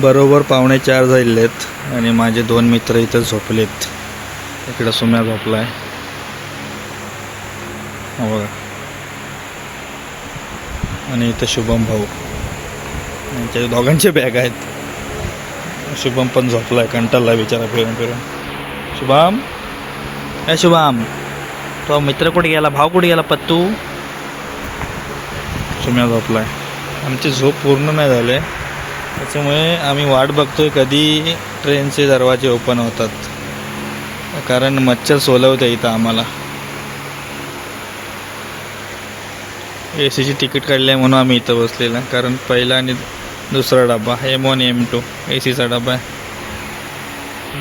बरोबर पावणे चार झालेले आहेत आणि माझे दोन मित्र इथं झोपलेत. इकडं सुम्या झोपलाय. आहे बघा. आणि इथं शुभम भाऊ. यांच्या दोघांचे बॅग आहेत. शुभम पण झोपलाय कंटाळला बिचारा फिरून फिरून. शुभम? ए शुभम. तो मित्र कुठे गेला? भाव कुठे गेला? पत्तू? सुम्या झोपलाय. आमची झोप पूर्ण नाही झाले. त्याच्यामुळे आम्ही वाट बघतोय कधी ट्रेनचे दरवाजे ओपन होतात. कारण मच्छर सोलवते इथं आम्हाला. ए सीची तिकीट काढली आहे म्हणून आम्ही इथं बसलेलं आहे. कारण पहिला आणि दुसरा डबा M one M two A सीचा डबा आहे.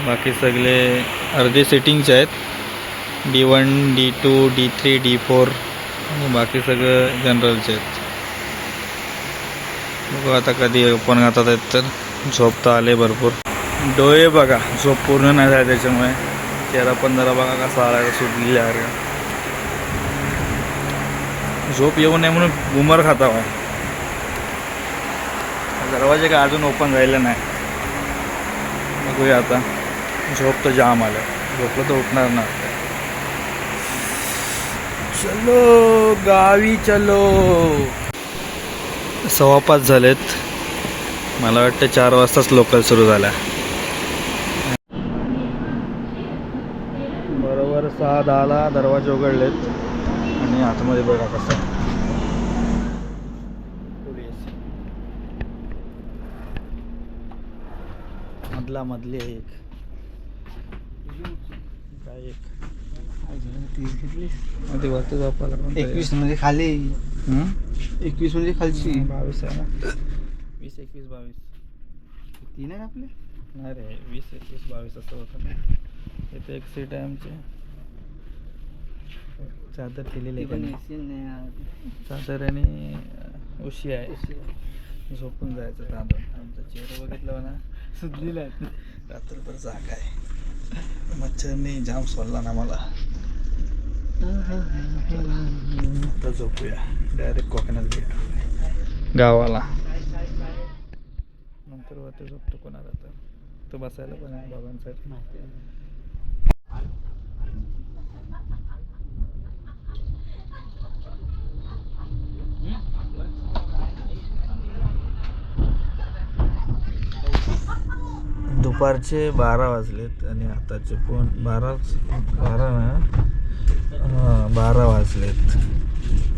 बाकी सगळे अर्धे सिटिंगचे आहेत D one D two D three D four आणि बाकी सगळं जनरलचे आहेत. बघू आता कधी ओपन करतात आहेत तर झोप तर आले भरपूर. डोळे बघा झोप पूर्ण नाही झाली त्याच्यामुळे. चेहरा पण जरा बघा कसा आला सुटलेला अरे झोप येऊ नये म्हणून बुमर खाता आहे दरवाजे काय अजून ओपन राहिले नाही. बघूया आता. झोप तर जाम आलं. झोपलं तर उठणार ना. चलो गावी चलो. सव्वा पाच झालेत. मला वाटतं चार वाजताच लोकल सुरू झाल्या बरोबर सहा दहाला दरवाजे उघडलेत. आणि आतमध्ये बघा कसं. मधला मधली आहे एक. काय एक? मध्ये एकवीस म्हणजे खाली? एकवीस म्हणजे खालची. बावीस आहे ना. वीस एकवीस बावीस. तीन आहे आपले? नाही रे वीस एकवीस बावीस असं होतं ना. इथे एक सीट आहे आमची. चादर केलेली आहे. चादर आणि उशी आहे. झोपून जायचं चादर. आमचा चेहरा बघितलं ना सुधलेला रात्रभर जागा आहे. मच्छरने जाम सोडला ना मला. झोपूया डायरेक्ट कोकणात भेटू गावाला नंतर वरती झोपतो कोणाला तर तो बसायला पण आहे बाबांसाठी दुपारचे बारा वाजलेत आणि आताचे पण बारा बारा ना हां बारा वाजलेत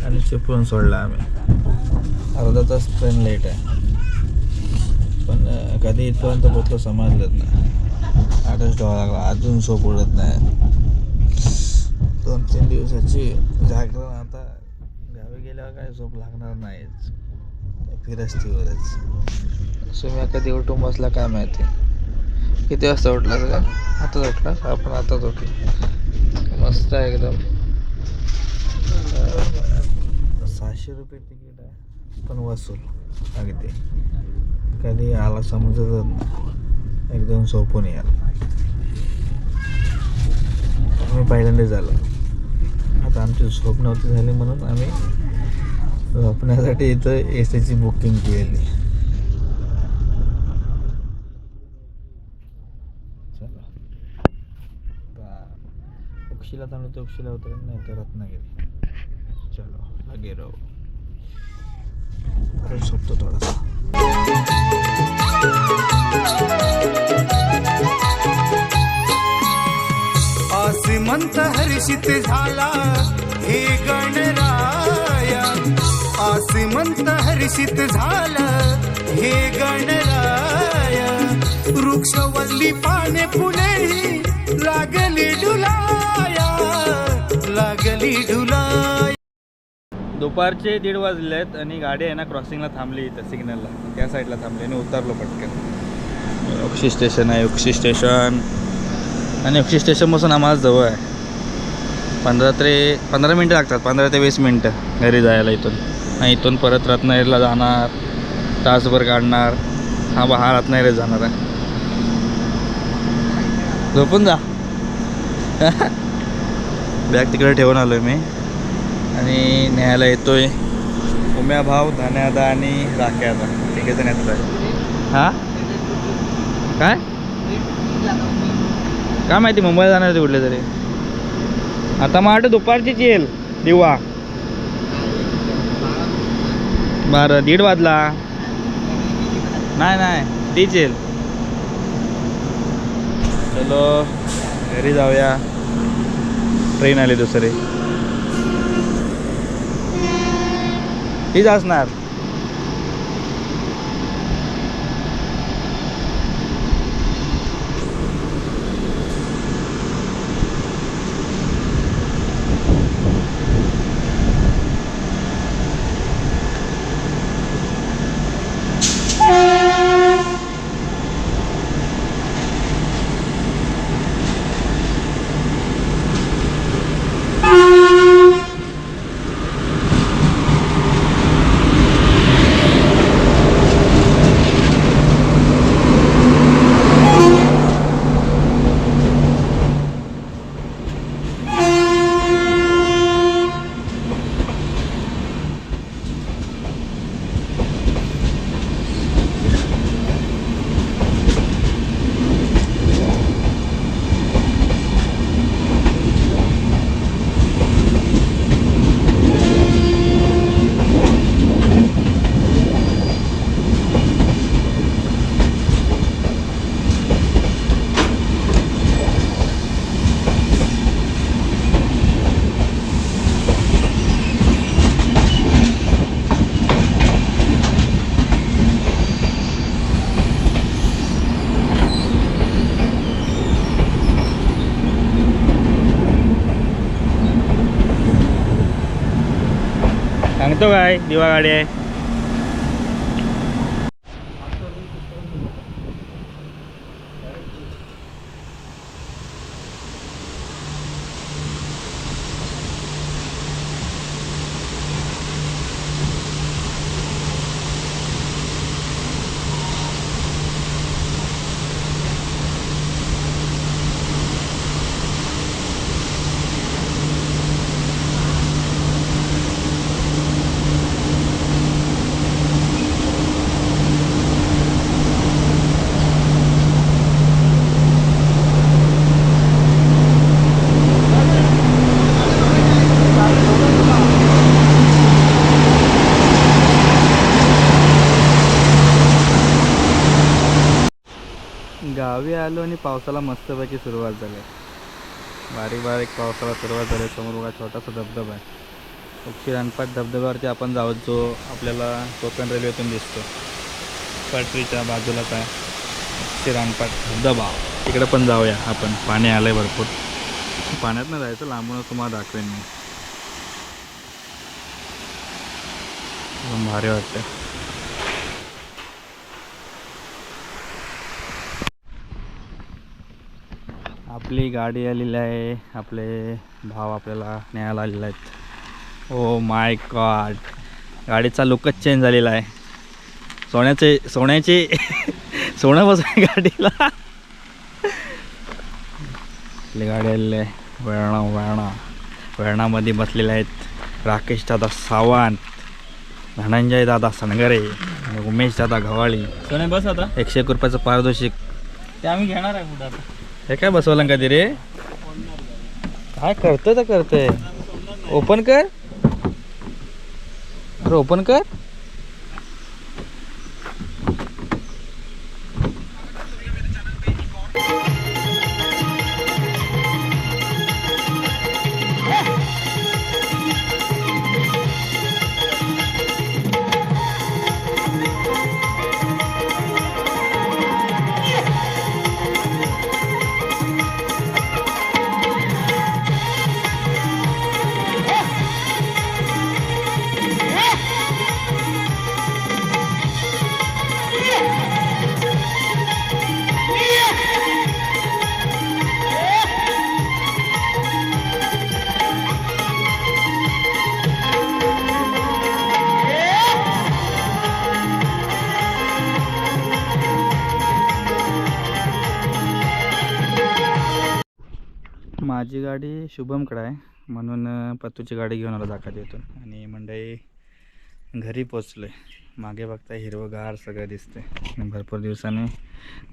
आणि चिपळून सोडला आम्ही. अर्धा तास ट्रेन लेट आहे. पण कधी इथपर्यंत पोचलो समजलंच नाही. आठच ठेवा लागला. अजून सोप उडत नाही. दोन तीन दिवसाची जागरण आता गावी गेल्यावर काय झोप लागणार नाहीच. फिरस्तीवरच सुम्या कधी उठून बसला काय माहिती. किती वाजता उठला सगळं? आताच उठला. आपण आताच उठलो. मस्त आहे एकदम. सहाशे रुपये तिकीट आहे. पण वसूल. अगदी. कधी आला समजतच नाही. एकदम सोपून याल. आम्ही पहिल्यांदा झालो. आता आमची झोप नव्हती झाली म्हणून आम्ही झोपण्यासाठी इथं ए सीची बुकिंग केली. चला. उक्षीला थांबलो तर उक्षीला उतरेल नाही तर रत्नागिरी. चलो लगे राहू। परत झोपतो थोडासा आसिमंत हर्षित झाला हे गणराया। आसिमंत हर्षित झालं हे गणराया। वृक्षवल्ली पाने फुलेही लागली डुलाया दुपारचे दीड वाजले आहेत आणि गाडी आहे ना क्रॉसिंगला थांबली इथं सिग्नलला त्या साईडला थांबली आणि उतरलो पटकन. उक्षी स्टेशन आहे उक्षी स्टेशन आणि उक्षी स्टेशनपासून आम्हाला जवळ आहे. पंधरा ते पंधरा मिनटं लागतात पंधरा ते वीस मिनटं घरी जायला इथून. आणि इथून परत रत्नागिरीला जाणार तासभर काढणार. हा बा हा रत्नागिरीत जाणार आहे. झोपून जा. बॅग तिकडे ठेवून आलो आहे मी. आणि न्यायला येतोय. उम्या भाव धन्यादा आणि राख्यादा. तिघे जण येतात आहे हां? काय? काय माहिती मुंबईला जाणार होते कुठले तरी. आता मग वाटतं दुपारचीच येईल दिवा. बरं दीड वाजला. नाही नाही तीच येईल. चलो घरी जाऊया. ट्रेन आली दुसरी. हीच असणार. सांगतो काय दिवा गाडी आहे गावी आलो आणि पावसाला मस्तपैकी सुरुवात झाली. बारीक बारीक पावसाला सुरुवात झाली. समोर बघा छोटासा धबधबा आहे. उक्षीरानपाट धबधब्यावरती आपण जावं जो आपल्याला कोकण रेल्वेतून दिसतो. पटरीच्या बाजूलाच आहे उक्षीरानपाट धबधबा. तिकडे पण जाऊया आपण. पाणी आलं आहे भरपूर. पाण्यात नाही जायचं लांबूनच तुम्हाला दाखवेन मी. भारी वाटतं आपली गाडी आलेली आहे. आपले भाव आपल्याला न्यायला आलेले आहेत. Oh my god. गाडीचा लुकच चेंज झालेला आहे. सोन्याचे सोन्याचे सोनं बसून गाडीला. आपली गाडी आलेली आहे. वेळणा वेळणा वेळणामध्ये बसलेले आहेत. राकेश दादा सावंत. धनंजय दादा सनगरे उमेश दादा गव्हाळी सोन्या बस आता. एकशे एक रुपयाचं पारितोषिक. ते आम्ही घेणार आहे कुठं आता. हे काय बसवलं कधी रे काय करतोय तर करतोय. ओपन कर. अरे ओपन कर. माझी गाडी शुभमकडं आहे. म्हणून पत्तूची गाडी घेऊन आलो दाखवत येतून आणि मंडई घरी पोचलो आहे मागे बघता हिरवंगार सगळं दिसते आणि भरपूर दिवसांनी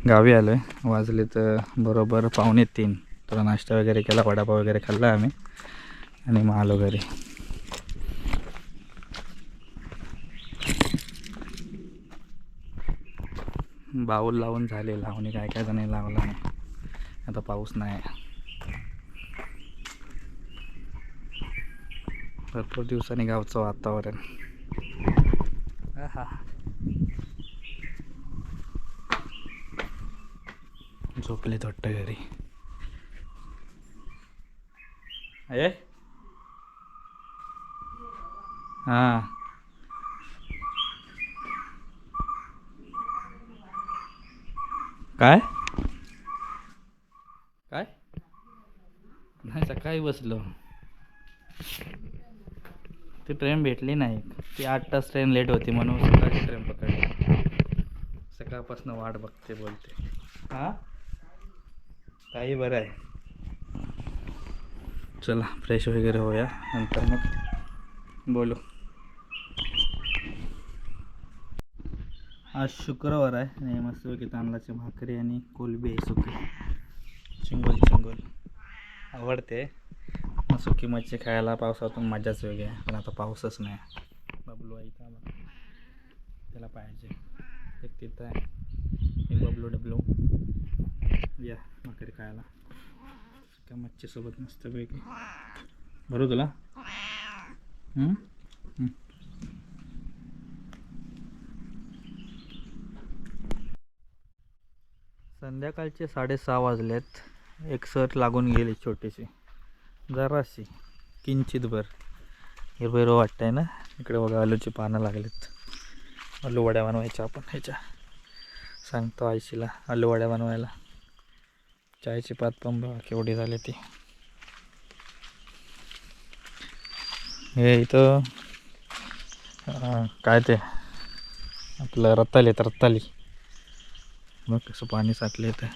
गावी आलो आहे वाजले तर बरोबर पावणे तीन. थोडा नाश्ता वगैरे केला वडापाव वगैरे खाल्ला आम्ही. आणि मग आलो घरी. बाऊल लावून झाले. लावणी काय काय जण लावला नाही आता पाऊस नाही. भरपूर दिवसांनी गावचं वातावरण. आहा. झोपले वाटतं घरी. आहे हां. काय? काय? नाही सकाळी बसलो. ती ट्रेन भेटली नाही. ती आठ तास ट्रेन लेट होती म्हणून सकाळची ट्रेन पकडली. सकाळपासून वाट बघते बोलते. हां? काही बरं आहे. चला फ्रेश वगैरे होऊया. नंतर मग बोलू. आज शुक्रवार आहे. आणि मस्तपैकी तांदळाची भाकरी आणि कोलबी आहे सुकी. चिंगोल चिंगोल. आवडते. मग सुकी मच्छी खायला पावसातून मजाच वेगळी आहे. पण आता पाऊसच नाही बबलू आहे इथं आला त्याला पाहिजे. एक तिथं आहे. एक बबलू डबलू. या मकरी खायला. सुक्या मच्छीसोबत मस्त वेगळी. भरू तुला? संध्याकाळचे साडेसहा वाजलेत. एक सर लागून गेली छोटीशी. जराशी. किंचितभर हिरवं हिरवं वाटतंय ना? इकडे बघा आलूची पानं लागलीत. आलू वड्या बनवायच्या आपण ह्याच्या. सांगतो आयशीला आलू वड्या बनवायला. चायची पात पण बघा केवढी झाली ती. हे इथं काय ते? आपलं रत्ताली आहेत रत्ताली मग कसं पाणी साठले येतं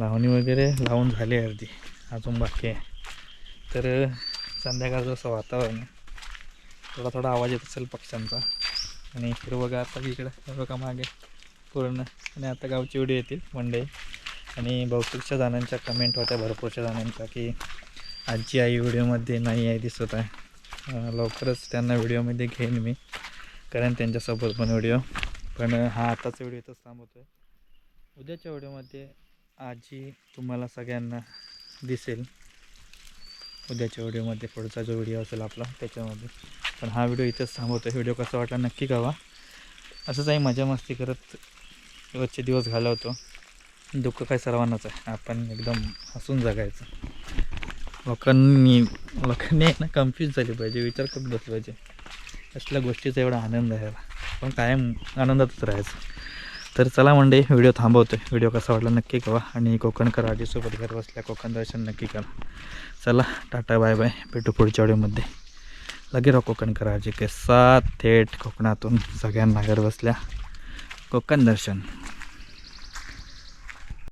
लावणी वगैरे लावून झाली अर्धी. अजून बाकी आहे. तर संध्याकाळचं असं वातावरण आहे. थोडा थोडा आवाज येत असेल पक्ष्यांचा. आणि हिरवं आता इकडं हे मागे. पूर्ण. आणि आता गावची व्हिडिओ येतील मंडे आणि बहुतेकशा जणांच्या कमेंट होत्या भरपूरच्या जणांच्या की आजी आई व्हिडिओमध्ये नाही आहे दिसत आहे. लवकरच त्यांना व्हिडिओमध्ये घेईन मी. कारण त्यांच्यासोबत पण व्हिडिओ. पण हा आताचा व्हिडिओ इथंच थांबवतो आहे उद्याच्या व्हिडिओमध्ये आजी तुम्हाला सगळ्यांना दिसेल. उद्याच्या व्हिडिओमध्ये पुढचा जो व्हिडिओ असेल आपला त्याच्यामध्ये. पण हा व्हिडिओ इथंच थांबवतो. व्हिडिओ कसा वाटला नक्की कळवा. असंच आहे मजा मस्ती करत रोजचे दिवस घालवतो. दुःख काय सर्वांनाच आहे. आपण एकदम हसून जगायचं. लोकांनी लोकांनी ना कन्फ्यूज झाली पाहिजे. विचार करत बसले पाहिजे. असल्या गोष्टीचा एवढा आनंद आहे पण कायम आनंदातच राहायचं. तर चला म्हणजे व्हिडिओ थांबवतो आहे व्हिडिओ कसा वाटला नक्की करा आणि कोकणकर आजीसोबत घर बसल्या कोकण दर्शन नक्की करा. चला टाटा बाय बाय. भेटू पुढच्या व्हिडिओमध्ये. लगे राहा कोकणकर आजी के साथ थेट कोकणातून सगळ्यांना घर बसल्या कोकण दर्शन.